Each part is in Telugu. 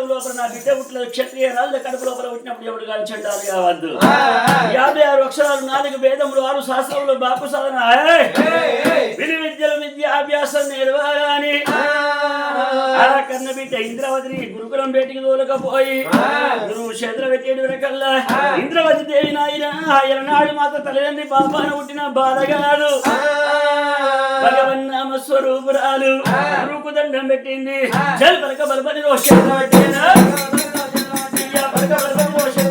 గర్భం లోపల నా బిడ్డ పుట్టలేదు క్షత్రియ రాజు కడుపు లోపల పుట్టినప్పుడు ఎవడు కానీ చెండాలి కావద్దు యాభై ఆరు అక్షరాలు నాలుగు వేదములు ఆరు శాస్త్రములు బాపు సాధన! విధి విద్యలు విద్యాభ్యాసం నిర్వహణని ఆ. కన్న బిడ్డ ఇంద్రవతిని గురుకులం బయటికి తోలకపోయి గురువు చేతుల పెట్టేడు వరకల్లా ఇంద్రవతి దేవి నాయన ఆయన నాడు మాత్రం తల్లిదండ్రి పాపాన పుట్టిన బాధగాడు భగవన్నామ స్వరూపురాలు. గురువుకు దండం పెట్టింది. జల్ పలక బలపని రోషం పలక బలపని రోషం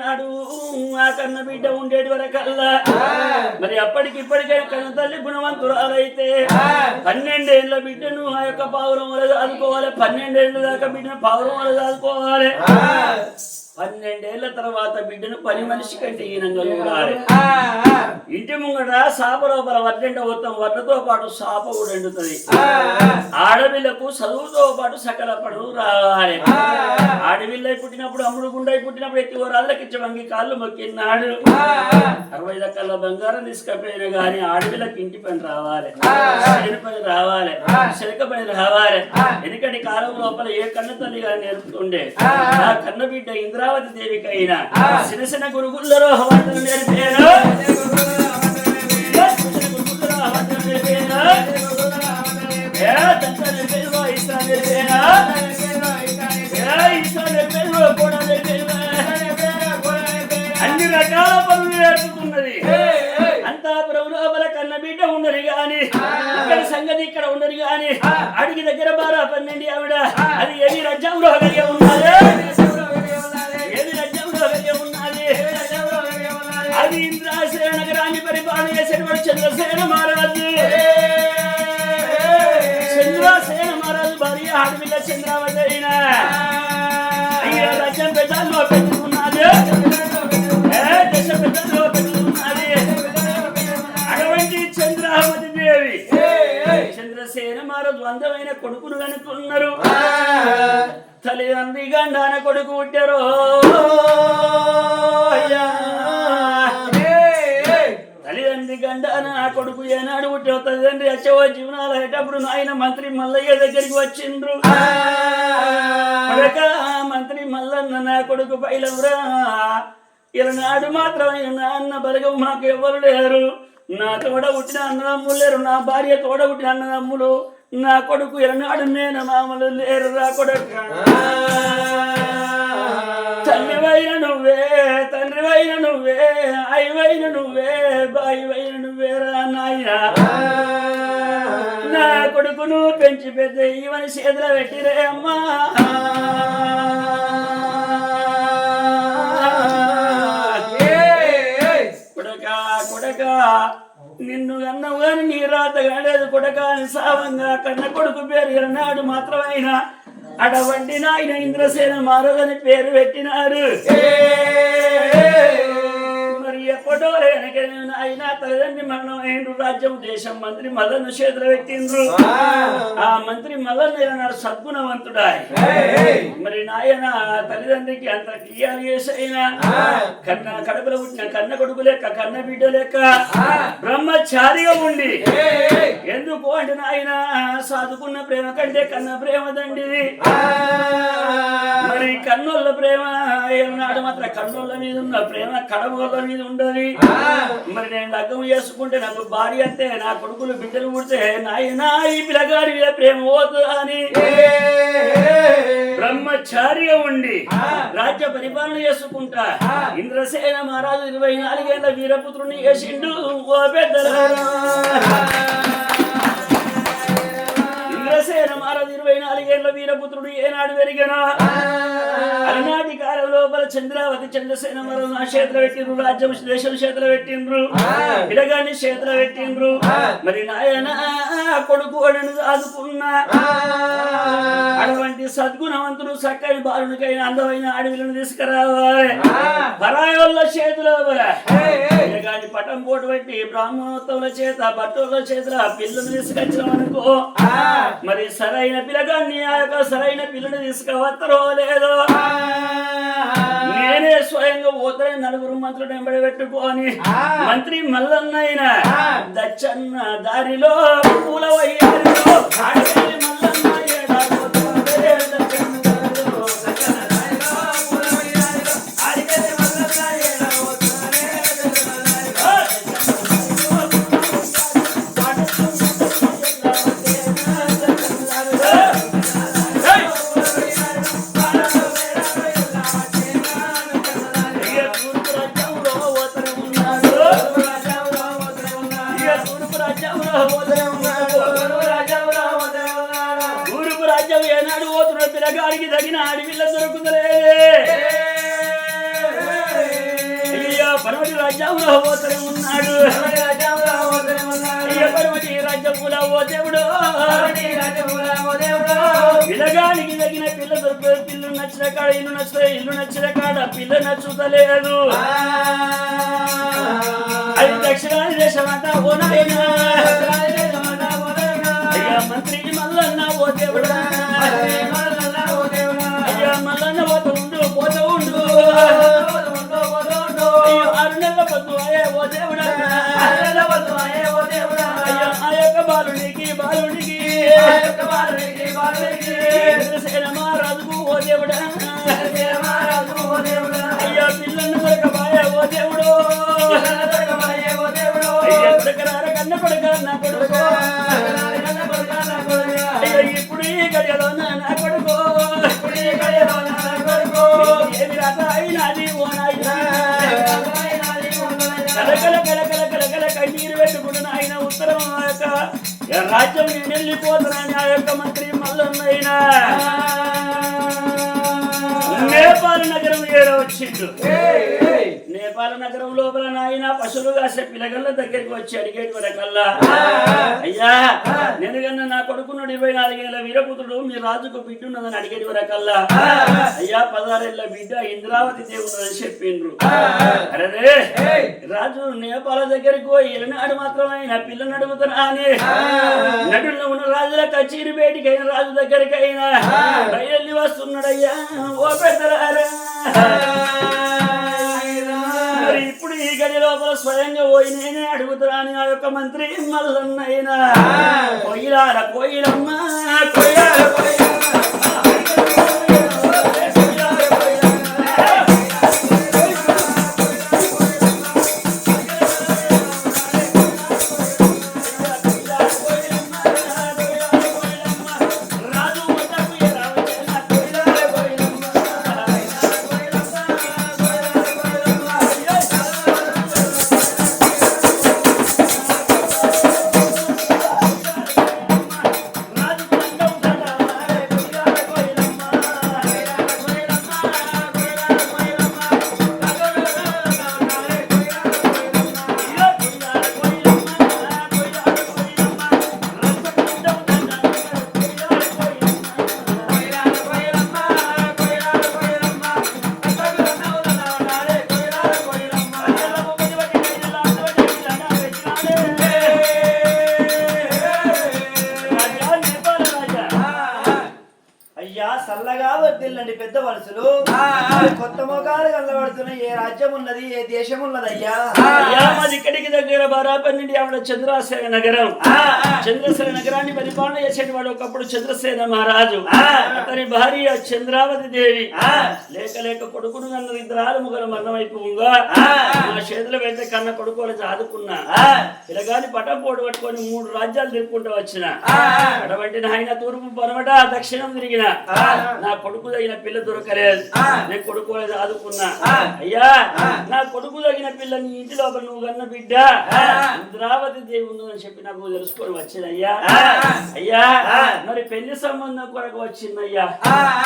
నాడు ఆ కన్న బిడ్డ ఉండేటి వరకల్లా. మరి అప్పటికి ఇప్పటికే కన్న తల్లి గుణవంతురాలైతే పన్నెండేళ్ళ బిడ్డను ఆ యొక్క పావురం వల్ల చదువుకోవాలి పన్నెండేళ్ళ దాకా బిడ్డను పావురం వల్ల చదువుకోవాలి పన్నెండేళ్ళ తర్వాత బిడ్డను పని మనిషి కంటే ఈనంగా చూడాలి. ఇంటి ముంగట సాప లోపల వడ్డంట పోతాం. వడ్డతో పాటు సాప కూడా ఎండుతుంది. ఆడపిల్లకు చదువుతో పాటు సకల పడు రావాలి. ఆడపిల్ల పుట్టినప్పుడు అమ్ముడు గుండై పుట్టినప్పుడు ఎత్తి రాళ్ళకి ఇచ్చి వంగి కాళ్ళు మొక్కినాడు. అరవై దక్కల బంగారం తీసుకపోయినా గాని ఆడపిల్లకి ఇంటి పని రావాలి. పని రావాలి. శిలక పని రావాలి. ఎందుకంటే కాలం లోపల ఏ కన్న తల్లి గాని నేర్పుతుండే? ఆ కన్న బిడ్డ ఇంద్రావతి దేవికి అయినా చిన్న చిన్న గురుగుళ్ళలో హవాటలు నేర్పాను గురుగుళ్ళలో హవాటలు నేర్పాను? ఏ దంత నేర్పాను ఇస్తా నేర్పాను పనులు నేర్పుతున్నది అంతాపురం లోపల కన్న బిడ్డ ఉన్నది గాని ఇక్కడ సంగతి ఇక్కడ ఉన్నది గాని అడిగి దగ్గర బారా పన్నెండు ఆవిడ. అది ఏది రాజ్యంలో కలిగి ఉన్నది? ఉన్నది? అది ఇంద్రాసేన నగరాన్ని పరిపాలన చేసేటువంటి చంద్రసేన మహారాజు తల్లిదండ్రి గండాన కొడుకు పుట్టారు. అయ్యా. తల్లిదండ్రి గండాన కొడుకు ఏనాడు పుట్టి తల్లిదండ్రి వచ్చేవో జీవనాలు అయ్యేటప్పుడు నాయన మంత్రి మల్లయ్య దగ్గరికి వచ్చిండ్రు. మంత్రి మల్లన్న నా కొడుకు పైలవురా. ఇలా నాడు మాత్రమే నాన్న బలగం మాకు ఎవరు లేరు. నా తోడ పుట్టిన అన్నదమ్ములు లేరు నా భార్య తోడ పుట్టిన అన్నదమ్ములు. నా కొడుకు ఇరనాడు నేను మామలు లేరు రా కొడుక. తల్లివైన నువ్వే తండ్రివైన నువ్వే అయ్యవైన నువ్వే బాయివైన నువ్వే రా నాయనా. నా కొడుకును పెంచి పెద్ద ఇవని చేతుల పెట్టిరే అమ్మా. కొడక కొడక. నిన్ను అన్నవు గాని నీ రాత కాలేదు కొడక అని సావంగా కన్న కొడుకు పేరు ఇరనాడు మాత్రమైనా అటువంటి నాయన ఇంద్రసేన మారదని పేరు పెట్టినారు మరి ఎప్పటో వెనక ఆయన తల్లిదండ్రి మరణం అయిండ్రు రాజ్యం దేశం మంత్రి మల్లన్న చేతులు పెట్టిండ్రు ఆ. మంత్రి మల్లన్న సద్గుణవంతుడా మరి నాయన తల్లిదండ్రికి అంత క్రియాలు చేసైనా కన్న కడుపులో పుట్టిన కన్న కొడుకు లెక్క కన్న బిడ్డ లెక్క బ్రహ్మచారిగా ఉండి. ఎందుకు అంటే నాయన సాధుకున్న ప్రేమ కంటే కన్న ప్రేమ దండిది మరి కన్నుల ప్రేమ ఏనాడు మాత్రం? కన్నుల మీద ఉన్న ప్రేమ కడమల మీద ఉండదు మరి నేను లగ్గం చేసుకుంటే నాకు భార్య అంటే నా కొడుకులు బిడ్డలు పుడితే నాయనా ఈ పిల్లగాడి మీద ప్రేమ పోతుందా అని? బ్రహ్మచారిగా ఉండి రాజ్య పరిపాలన చేసుకుంటా. ఇంద్రసేన మహారాజు ఇరవై నాలుగేళ్ళ వీరపుత్రుని చేసిండు ఓ మహారాజు ఇరవై నాలుగేళ్ళ వీరపుత్రుడు ఏనాడు పెరిగినా అలనాటి కాలం లోపల చంద్రావతి చంద్రసేన మరో నా క్షేత్ర పెట్టిండ్రు రాజ్యం దేశం క్షేత్ర పెట్టిండ్రు. ఇడగాని క్షేత్ర పెట్టిండ్రు. మరి నాయన కొడుకు అడను ఆదుకున్నా. అటువంటి సద్గుణవంతుడు చక్కని బాలునికైన అందమైన అడవిలను తీసుకురావాలి. పరాయోళ్ళ చేతిలో ఇడగాని పటం పోటు పెట్టి బ్రాహ్మణోత్తముల చేత భట్టుల చేత పిల్లలు తీసుకొచ్చినాం అనుకో మరి సరైన పిల్లగాన్ని ఆ యొక్క సరైన పిల్లని తీసుకువత్తరో లేదో? నేనే స్వయంగా పోతే నలుగురు మంత్రులు వెంబడి పెట్టుకొని మంత్రి మల్లన్నైన దచ్చన్న దారిలో పూల వయ్యారిలో పిల్లగానికి తగిన పిల్ల దొరికే పిల్లు నచ్చిన కాడ ఇల్లు నచ్చితే ఇల్లు నచ్చిన కాడ పిల్ల నచ్చుతలేదు. అది దక్షిణాది దేశమంతా ఓ నాయనా అయ్యా మంత్రి మల్లన్న ఓ దేవుడా. అయ్యా మల్లన్న పోత ఉండు పోత ఉండు. ఆరు నెలల పొద్దు అయ్యే ఓ దేవుడా. ఆ యొక్క బాలునికి బాలునికి అయ్యా ఓ దేవుడు అయ్యా కన్న కొడుక నా కొడుకు అయ్యా ఇప్పుడు ఈ గడియలో నా కొడుకు ఏమి రాత ఓ కలకల కలకల కలకల కన్నీరు పెట్టుకుంటున్న ఆయన ఉత్తరం యొక్క రాజ్యం నేను వెళ్ళిపోతున్నాను ఆ యొక్క మంత్రి మల్లన్నైనా నేపాల్ నగరం ఏడో నేపాల్ నగరం లోపల నాయన పశువులు కాసే పిల్లగల్ల దగ్గరికి వచ్చి అడిగేటి వరకల్లా అయ్యా నేను కన్నా నా కొడుకున్నాడు ఇరవై నాలుగేళ్ళ వీరపుత్రుడు మీ రాజుకు బిడ్డ ఉన్నదని అడిగేటి వరకల్లా అయ్యా పదహారేళ్ళ బిడ్డ ఇంద్రావతి దేవుడు చెప్పిండ్రు. అరే రాజు నేపాల దగ్గరికి పోయి ఎలనాడు మాత్రం ఆయన పిల్లని అడుగుతారా అని. నడుల్లో ఉన్న రాజుల కచేరి బయటికైన రాజు దగ్గరికి అయినా బయలు వస్తున్నాడయ్యా. ఓ పెద్దరారా గది లోపల స్వయంగా పోయి నేనే అడుగుతాను ఆ యొక్క మంత్రి మల్లన్నైనా కొయ్యాల కోయిలమ్మ కొయ్యాల అయ్యా ఏ రాజ్యం ఉన్నది ఏ దేశం ఉన్నది అయ్యా అయ్యా మాది ఇక్కడికి దగ్గర బారాపల్లి నుండి ఆవిడ చంద్రసేన నగరం. చంద్రసేన నగరాన్ని పరిపాలన చేసేవాడు ఒకప్పుడు చంద్రసేన మహారాజు. అతని భార్య చంద్రావతి దేవి. లేక లేక కొడుకును కన్న ఇద్దరు ముగ్గురు మరణమైపోగా నా చేతుల వెంట కన్న కొడుకు వాళ్ళకి ఆదుకున్నా పిలగాని పటం పోటు పట్టుకొని మూడు రాజ్యాలు తిరుక్కుంటూ వచ్చిన. అటువంటి నాయన తూర్పు పనమట దక్షిణం తిరిగిన. నా కొడుకు తగిన పిల్ల దొరకలేదు. నేను కొడుకు వాళ్ళది ఆదుకున్నా అయ్యా నా కొడుకు తగిన పిల్ల నీ ఇంటి లోపల నువ్వు కన్న బిడ్డ. ఇంద్రావతి దేవి ఉందని చెప్పి నాకు తెలుసుకొని వచ్చినయ్యా. అయ్యా మరి పెళ్ళి సంబంధం కొరకు వచ్చిందయ్యా.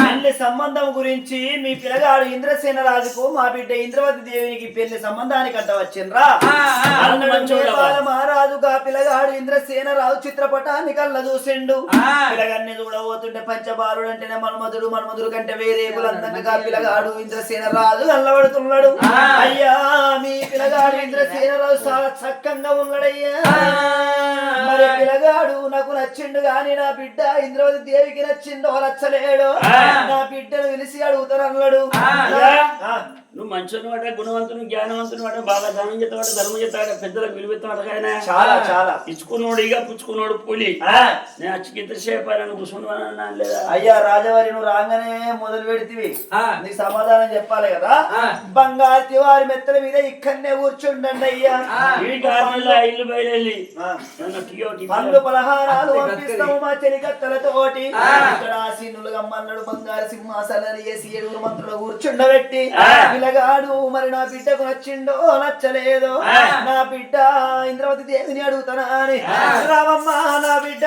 పెళ్ళి సంబంధం గురించి మీ పిల్లగాడు ఇంద్రసేన రాజుకు మా బిడ్డ ఇంద్రవతి దేవినికి పెళ్ళి సంబంధానికి అంట వచ్చిండ్రా? మహారాజుగా పిల్లగాడు ఇంద్రసేన రాజు చిత్రపటాన్ని కళ్ళ చూసిండు పిల్లగాడిని చూడబోతుంటే పంచబాలుడు అంటేనే మన్మధుడు మన్మధుడు కంటే వేరే పిల్లగాడు ఇంద్రసేన రాజు కళ్ళబడుతున్నాడు అయ్యా మీ పిల్లగాడు ఇంద్రసేన రాజు చాలా చక్కంగా ఉన్నాడయ్యా. మరి పిల్లగాడు నాకు నచ్చిండు గాని నా బిడ్డ ఇంద్రవతి దేవికి నచ్చిండో నచ్చలేడు నా బిడ్డను పిలిచి అడుగుతాను అన్నాడు నువ్వు మంచోని వాట గుణవంతుని జ్ఞానవంతుని వాట బాగా దానం చేస్తావాట ధర్మం చేస్తావాట పెద్దలకు విలువెత్తావాట ఆయన? చాలా చాలా. ఇచ్చుకున్నోడు ఇక పుచ్చుకున్నోడు పులి. ఆ, నేను అచ్చికి ఇంతసేపు ఆయన కూర్చున్నాను లేదా? అయ్యా రాజవారి నువ్వు రాగానే మొదలు పెడితివి. నీకు సమాధానం చెప్పాలి కదా? బంగారు తివారి మెత్తల మీద ఇక్కడనే కూర్చుండండి అయ్యా. ఈ కారణంలో ఇల్లు బయలుదేరి పండ్లు పలహారాలు పంపిస్తాము మా చెలికత్తలతోటి ఇక్కడ సీనులు గమ్మన్నాడు బంగారు సింహాసనాలు వేసి ఏడుగురు మంత్రులు కూర్చుండబెట్టి. పిల్లగాడు మరి నా బిడ్డకు నచ్చిండో నచ్చలేదో? నా బిడ్డ ఇంద్రవతి దేవిని అడుగుతానా అని? రామమ్మ నా బిడ్డ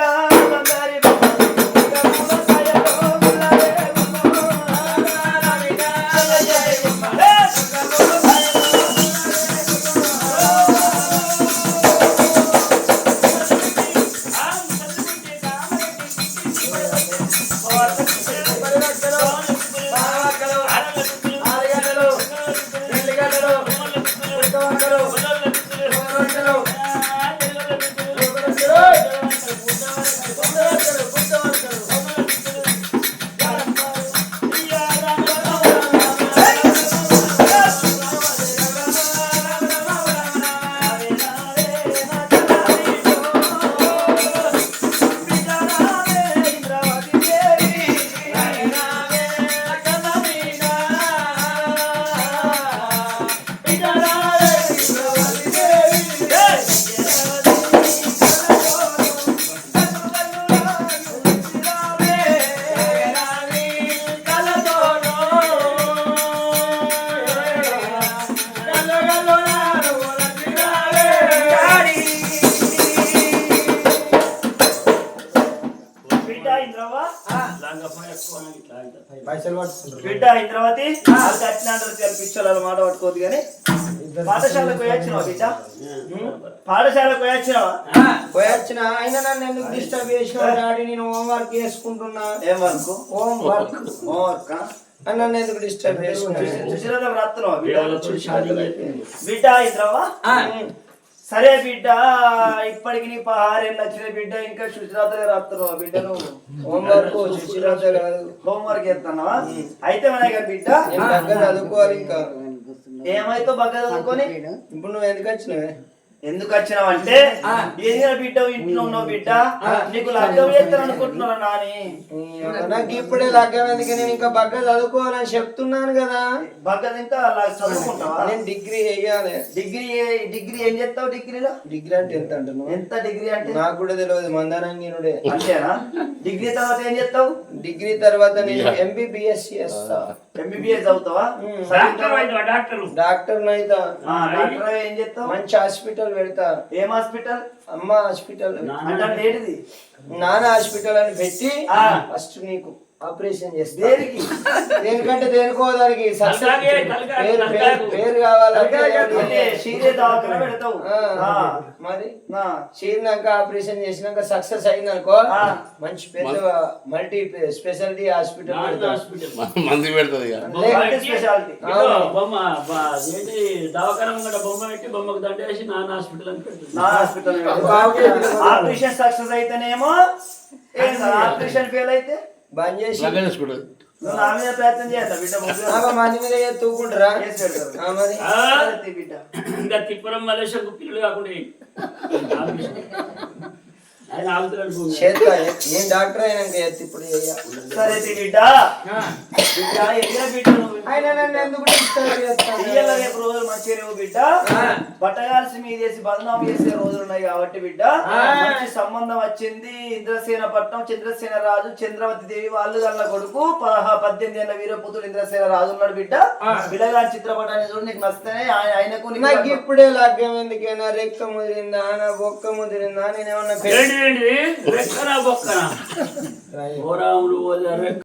ఇంద్రవతి వాళ్ళు కట్టినాడు పిచ్చోళ్ళు మాట పట్టుకోవద్దు కానీ పాఠశాలకు పోయొచ్చినావా బిడ్డ? పాఠశాలకు పోయొచ్చినావా? పోయొచ్చిన. ఆయన నన్ను ఎందుకు డిస్టర్బ్ చేసిన డాడీ? నేను హోంవర్క్ చేసుకుంటున్నా. ఏం వరకు? హోంవర్క్ హోంవర్క్ నన్ను ఎందుకు డిస్టర్బ్ చేసిన బిడ్డ. వచ్చి సరే బిడ్డ ఇప్పటికి నీ పహారేళ్ళు వచ్చిన బిడ్డ ఇంకా సుశీలతలే రాత్రున్నావా బిడ్డ నువ్వు హోంవర్క్ సుశీలత కాదు హోంవర్క్ చేస్తున్నావా? అయితే మన బిడ్డ చదువుకోవాలి ఇంకా? ఏమైతే బగ్గ చదువుకొని? ఇప్పుడు నువ్వు ఎందుకు వచ్చినవే? ఎందుకు వచ్చినావంటే ఏదైనా బిడ్డ ఇంట్లో ఉన్నావు బిడ్డ? నీకు లగ్గం చేస్తాను అనుకుంటున్నారా నాని? నాకు ఇప్పుడే లగ్గం ఎందుకు నేను ఇంకా బగ్గ చదువుకోవాలని చెప్తున్నాను కదా. బగ్గ ఇంకా అలా చదువుకుంటావా? నేను డిగ్రీ వేయాలి డిగ్రీ ఏ- డిగ్రీ ఏం చేస్తావు డిగ్రీలో? డిగ్రీ అంటే ఎంత అంటున్నావు? ఎంత డిగ్రీ అంటే? నాకు కూడా తెలియదు మందరంగినుడే. అంతేనా? డిగ్రీ తర్వాత ఏం చేస్తావు? డిగ్రీ తర్వాత నేను ఎంబీబీఎస్ చేస్తా ఎంబీబీఎస్ చదువుతావా? Doctor doctor? డాక్టర్ ఏం చేస్తావు? మంచి హాస్పిటల్ పెడతా. ఏం హాస్పిటల్? అమ్మ హాస్పిటల్. అంటే ఏంటిది? నాన్న హాస్పిటల్ అని పెట్టి ఆ. ఫస్ట్ నీకు ఆపరేషన్ చేస్తా. దేనికి? దేనికంటే దేనికో దానికి పేరు- ఆ, మరి ఆ. చేరినాక ఆపరేషన్ చేసినాక సక్సెస్ అయిందనుకో ఆ. మంచి పెద్ద మల్టీ స్పెషాలిటీ హాస్పిటల్ నాన్న పెడతా. హాస్పిటల్. మంది పెడుతుంది స్పెషాలిటీ. బొమ్మ దవాఖాన కూడా బొమ్మ పెట్టి బొమ్మకు దండ వేసి నాన్న హాస్పిటల్ అని పెడుతుంది. హాస్పిటల్ ఆపరేషన్ సక్సెస్ అయితేనేమో ఆపరేషన్ ఫెయిల్ అయితే బంద్ చేసి లగ్గం చేసుకుంటుంది నువ్వు నా మీద ప్రయత్నం చేస్తా బిడ్డ ముగ్గురు మంది మీద తూకుంటారా? బిడ్డ. ఇంకా తిప్పరం మలేషియా పిల్లలు కాకుండా చేస్తా ఏం డాక్టర్ అయినాక ఎత్తి ఇప్పుడు చెయ్య. సరే బిడ్డ. బిడ్డ బిడ్డ రేపు రోజులు మంచిగా లేవు బిడ్డ. బట్టగాల్సి మీద చేసి బదనాం చేసే రోజులు ఉన్నాయి కాబట్టి బిడ్డ. మంచి సంబంధం వచ్చింది. ఇంద్రసేన పట్నం చంద్రసేన రాజు చంద్రవతి దేవి వాళ్ళు గల్ల కొడుకు పదహా పద్దెనిమిది ఏళ్ళ వీరపుత్రుడు ఇంద్రసేన రాజు ఉన్నాడు బిడ్డ. పిల్లగారి చిత్రపటాన్ని చూడు నీకు నచ్చితేనే ఆయన ఆయనకు నీకు నాకు ఇప్పుడే లగ్గం ఎందుకైనా రెక్క ముదిరిందా బొక్క ముదిరిందా నేనేమన్నా ఏంటి? ఏంటి రెక్కనా బొక్కనా. ఓ రాములు ఓ రెక్క